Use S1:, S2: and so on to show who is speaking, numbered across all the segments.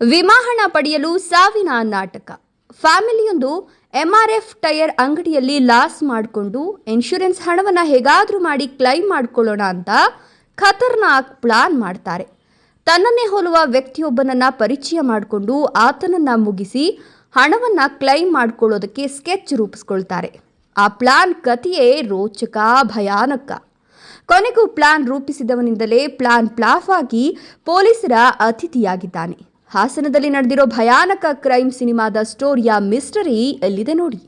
S1: ವಿಮಾಹಣ ಪಡೆಯಲು ಸಾವಿನ ನಾಟಕ. ಫ್ಯಾಮಿಲಿಯೊಂದು ಎಂಆರ್ಎಫ್ ಟೈರ್ ಅಂಗಡಿಯಲ್ಲಿ ಲಾಸ್ ಮಾಡಿಕೊಂಡು ಇನ್ಶೂರೆನ್ಸ್ ಹಣವನ್ನು ಹೇಗಾದರೂ ಮಾಡಿ ಕ್ಲೈಮ್ ಮಾಡಿಕೊಳ್ಳೋಣ ಅಂತ ಖತರ್ನಾಕ್ ಪ್ಲಾನ್ ಮಾಡ್ತಾರೆ. ತನ್ನನ್ನೇ ಹೋಲುವ ವ್ಯಕ್ತಿಯೊಬ್ಬನನ್ನ ಪರಿಚಯ ಮಾಡಿಕೊಂಡು ಆತನನ್ನ ಮುಗಿಸಿ ಹಣವನ್ನ ಕ್ಲೈಮ್ ಮಾಡಿಕೊಳ್ಳೋದಕ್ಕೆ ಸ್ಕೆಚ್ ರೂಪಿಸ್ಕೊಳ್ತಾರೆ. ಆ ಪ್ಲಾನ್ ಕಥೆಯೇ ರೋಚಕ, ಭಯಾನಕ. ಕೊನೆಗೂ ಪ್ಲಾನ್ ರೂಪಿಸಿದವನಿಂದಲೇ ಪ್ಲಾನ್ ಪ್ಲಾಫ್ ಆಗಿ ಪೊಲೀಸರ ಅತಿಥಿಯಾಗಿದ್ದಾನೆ. ಹಾಸನದಲ್ಲಿ ನಡೆದಿರೋ ಭಯಾನಕ ಕ್ರೈಮ್ ಸಿನಿಮಾದ ಸ್ಟೋರಿಯ ಮಿಸ್ಟರಿ ಎಲ್ಲಿದೆ ನೋಡಿ.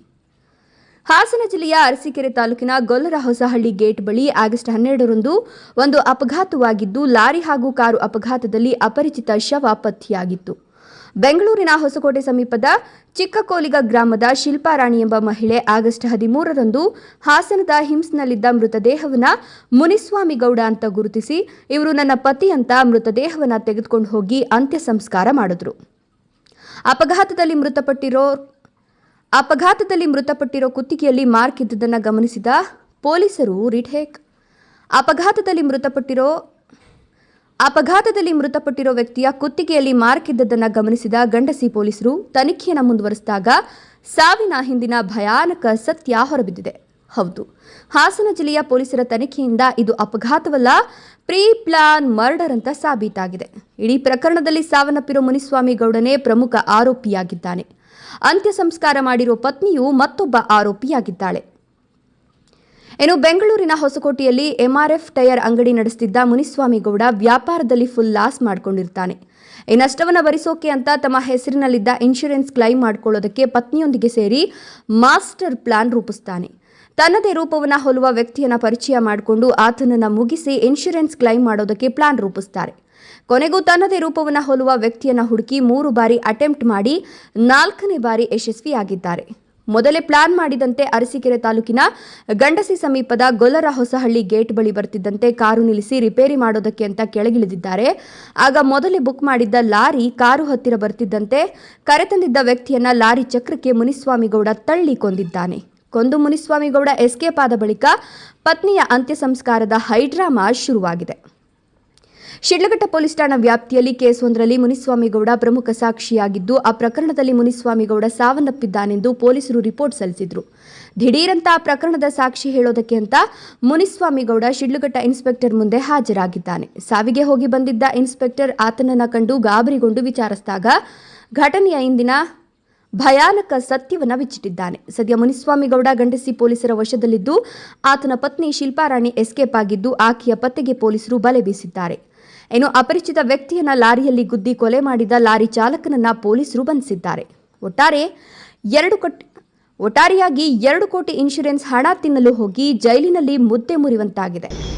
S1: ಹಾಸನ ಜಿಲ್ಲೆಯ ಅರಸೀಕೆರೆ ತಾಲೂಕಿನ ಗೊಲ್ಲರ ಹೊಸಹಳ್ಳಿ ಗೇಟ್ ಬಳಿ ಆಗಸ್ಟ್ ಹನ್ನೆರಡರಂದು ಒಂದು ಅಪಘಾತವಾಗಿದ್ದು, ಲಾರಿ ಹಾಗೂ ಕಾರು ಅಪಘಾತದಲ್ಲಿ ಅಪರಿಚಿತ ಶವ ಪತ್ತೆಯಾಗಿತ್ತು. ಬೆಂಗಳೂರಿನ ಹೊಸಕೋಟೆ ಸಮೀಪದ ಚಿಕ್ಕಕೋಲಿಗ ಗ್ರಾಮದ ಶಿಲ್ಪಾರಾಣಿ ಎಂಬ ಮಹಿಳೆ ಆಗಸ್ಟ್ ಹದಿಮೂರರಂದು ಹಾಸನದ ಹಿಮ್ಸ್ನಲ್ಲಿದ್ದ ಮೃತದೇಹವನ್ನ ಮುನಿಸ್ವಾಮಿ ಗೌಡ ಅಂತ ಗುರುತಿಸಿ, ಇವರು ನನ್ನ ಪತಿ ಅಂತ ಮೃತದೇಹವನ್ನ ತೆಗೆದುಕೊಂಡು ಹೋಗಿ ಅಂತ್ಯ ಸಂಸ್ಕಾರ ಮಾಡಿದ್ರು. ಅಪಘಾತದಲ್ಲಿ ಮೃತಪಟ್ಟಿರೋ ಅಪಘಾತದಲ್ಲಿ ಮೃತಪಟ್ಟಿರೋ ಕುತ್ತಿಗೆಯಲ್ಲಿ ಮಾರ್ಕ್ ಇದ್ದುದನ್ನು ಗಮನಿಸಿದ ಪೊಲೀಸರು ರಿಟೇಕ್ ಅಪಘಾತದಲ್ಲಿ ಮೃತಪಟ್ಟಿರೋ ಅಪಘಾತದಲ್ಲಿ ಮೃತಪಟ್ಟಿರೋ ವ್ಯಕ್ತಿಯ ಕುತ್ತಿಗೆಯಲ್ಲಿ ಮಾರ್ಕ್ ಇದ್ದದನ್ನು ಗಮನಿಸಿದ ಗಂಡಸಿ ಪೊಲೀಸರು ತನಿಖೆಯನ್ನು ಮುಂದುವರೆಸಿದಾಗ ಸಾವಿನ ಹಿಂದಿನ ಭಯಾನಕ ಸತ್ಯ ಹೊರಬಿದ್ದಿದೆ. ಹೌದು, ಹಾಸನ ಜಿಲ್ಲೆಯ ಪೊಲೀಸರ ತನಿಖೆಯಿಂದ ಇದು ಅಪಘಾತವಲ್ಲ ಪ್ರೀ ಪ್ಲಾನ್ ಮರ್ಡರ್ ಅಂತ ಸಾಬೀತಾಗಿದೆ. ಇಡೀ ಪ್ರಕರಣದಲ್ಲಿ ಸಾವನ್ನಪ್ಪಿರೋ ಮುನಿಸ್ವಾಮಿ ಗೌಡನೇ ಪ್ರಮುಖ ಆರೋಪಿಯಾಗಿದ್ದಾನೆ. ಅಂತ್ಯ ಸಂಸ್ಕಾರ ಮಾಡಿರೋ ಪತ್ನಿಯು ಮತ್ತೊಬ್ಬ ಆರೋಪಿಯಾಗಿದ್ದಾಳೆ. ಇನ್ನು ಬೆಂಗಳೂರಿನ ಹೊಸಕೋಟೆಯಲ್ಲಿ ಎಂಆರ್ಎಫ್ ಟೈರ್ ಅಂಗಡಿ ನಡೆಸುತ್ತಿದ್ದ ಮುನಿಸ್ವಾಮಿ ಗೌಡ ವ್ಯಾಪಾರದಲ್ಲಿ ಫುಲ್ ಲಾಸ್ ಮಾಡ್ಕೊಂಡಿರ್ತಾನೆ. ಈ ನಷ್ಟವನ್ನು ಭರಿಸೋಕೆ ಅಂತ ತಮ್ಮ ಹೆಸರಿನಲ್ಲಿದ್ದ ಇನ್ಶೂರೆನ್ಸ್ ಕ್ಲೈಮ್ ಮಾಡ್ಕೊಳ್ಳೋದಕ್ಕೆ ಪತ್ನಿಯೊಂದಿಗೆ ಸೇರಿ ಮಾಸ್ಟರ್ ಪ್ಲಾನ್ ರೂಪಿಸ್ತಾನೆ. ತನ್ನದೇ ರೂಪವನ್ನು ಹೋಲುವ ವ್ಯಕ್ತಿಯನ್ನು ಪರಿಚಯ ಮಾಡಿಕೊಂಡು ಆತನನ್ನು ಮುಗಿಸಿ ಇನ್ಶೂರೆನ್ಸ್ ಕ್ಲೈಮ್ ಮಾಡೋದಕ್ಕೆ ಪ್ಲಾನ್ ರೂಪಿಸ್ತಾರೆ. ಕೊನೆಗೂ ತನ್ನದೇ ರೂಪವನ್ನು ಹೋಲುವ ವ್ಯಕ್ತಿಯನ್ನು ಹುಡುಕಿ ಮೂರು ಬಾರಿ ಅಟೆಂಪ್ಟ್ ಮಾಡಿ ನಾಲ್ಕನೇ ಬಾರಿ ಯಶಸ್ವಿಯಾಗಿದ್ದಾರೆ. ಮೊದಲೇ ಪ್ಲಾನ್ ಮಾಡಿದಂತೆ ಅರಸೀಕೆರೆ ತಾಲೂಕಿನ ಗಂಡಸಿ ಸಮೀಪದ ಗೊಲ್ಲರ ಹೊಸಹಳ್ಳಿ ಗೇಟ್ ಬಳಿ ಬರ್ತಿದ್ದಂತೆ ಕಾರು ನಿಲ್ಲಿಸಿ ರಿಪೇರಿ ಮಾಡೋದಕ್ಕೆ ಅಂತ ಕೆಳಗಿಳಿದಿದ್ದಾರೆ. ಆಗ ಮೊದಲೇ ಬುಕ್ ಮಾಡಿದ್ದ ಲಾರಿ ಕಾರು ಹತ್ತಿರ ಬರ್ತಿದ್ದಂತೆ ಕರೆತಂದಿದ್ದ ವ್ಯಕ್ತಿಯನ್ನ ಲಾರಿ ಚಕ್ರಕ್ಕೆ ಮುನಿಸ್ವಾಮಿಗೌಡ ತಳ್ಳಿ ಕೊಂದಿದ್ದಾನೆ ಕೊಂದು ಮುನಿಸ್ವಾಮಿಗೌಡ ಎಸ್ಕೇಪ್ ಆದ ಬಳಿಕ ಪತ್ನಿಯ ಅಂತ್ಯ ಸಂಸ್ಕಾರದ ಹೈಡ್ರಾಮಾ ಶುರುವಾಗಿದೆ. ಶಿಡ್ಲಘಟ್ಟ ಪೊಲೀಸ್ ಠಾಣಾ ವ್ಯಾಪ್ತಿಯಲ್ಲಿ ಕೇಸೊಂದರಲ್ಲಿ ಮುನಿಸ್ವಾಮಿಗೌಡ ಪ್ರಮುಖ ಸಾಕ್ಷಿಯಾಗಿದ್ದು, ಆ ಪ್ರಕರಣದಲ್ಲಿ ಮುನಿಸ್ವಾಮಿಗೌಡ ಸಾವನ್ನಪ್ಪಿದ್ದಾನೆಂದು ಪೊಲೀಸರು ರಿಪೋರ್ಟ್ ಸಲ್ಲಿಸಿದ್ರು. ದಿಢೀರಂತ ಆ ಪ್ರಕರಣದ ಸಾಕ್ಷಿ ಹೇಳೋದಕ್ಕೆ ಅಂತ ಮುನಿಸ್ವಾಮಿಗೌಡ ಶಿಡ್ಲಘಟ್ಟ ಇನ್ಸ್ಪೆಕ್ಟರ್ ಮುಂದೆ ಹಾಜರಾಗಿದ್ದಾನೆ. ಸಾವಿಗೆ ಹೋಗಿ ಬಂದಿದ್ದ ಇನ್ಸ್ಪೆಕ್ಟರ್ ಆತನನ್ನ ಕಂಡು ಗಾಬರಿಗೊಂಡು ವಿಚಾರಿಸಿದಾಗ ಘಟನೆಯ ಇಂದಿನ ಭಯಾನಕ ಸತ್ಯವನ್ನು ಬಿಚ್ಚಿಟ್ಟಿದ್ದಾನೆ ಸದ್ಯ ಮುನಿಸ್ವಾಮಿಗೌಡ ಗಂಡಸಿ ಪೊಲೀಸರ ವಶದಲ್ಲಿದ್ದು, ಆತನ ಪತ್ನಿ ಶಿಲ್ಪಾರಾಣಿ ಎಸ್ಕೇಪ್ ಆಗಿದ್ದು, ಆಕೆಯ ಪತ್ತೆಗೆ ಪೊಲೀಸರು ಬಲೆ ಬೀಸಿದ್ದಾರೆ. ಇನ್ನು ಅಪರಿಚಿತ ವ್ಯಕ್ತಿಯನ್ನ ಲಾರಿಯಲ್ಲಿ ಗುದ್ದಿ ಕೊಲೆ ಮಾಡಿದ ಲಾರಿ ಚಾಲಕನನ್ನ ಪೊಲೀಸರು ಬಂಧಿಸಿದ್ದಾರೆ. ಒಟ್ಟಾರೆ ಎರಡು ಕೋಟಿ, ಒಟ್ಟಾರೆಯಾಗಿ ಎರಡು ಕೋಟಿ ಇನ್ಶೂರೆನ್ಸ್ ಹಣ ತಿನ್ನಲು ಹೋಗಿ ಜೈಲಿನಲ್ಲಿ ಮುದ್ದೆ ಮುರಿಯುವಂತಾಗಿದೆ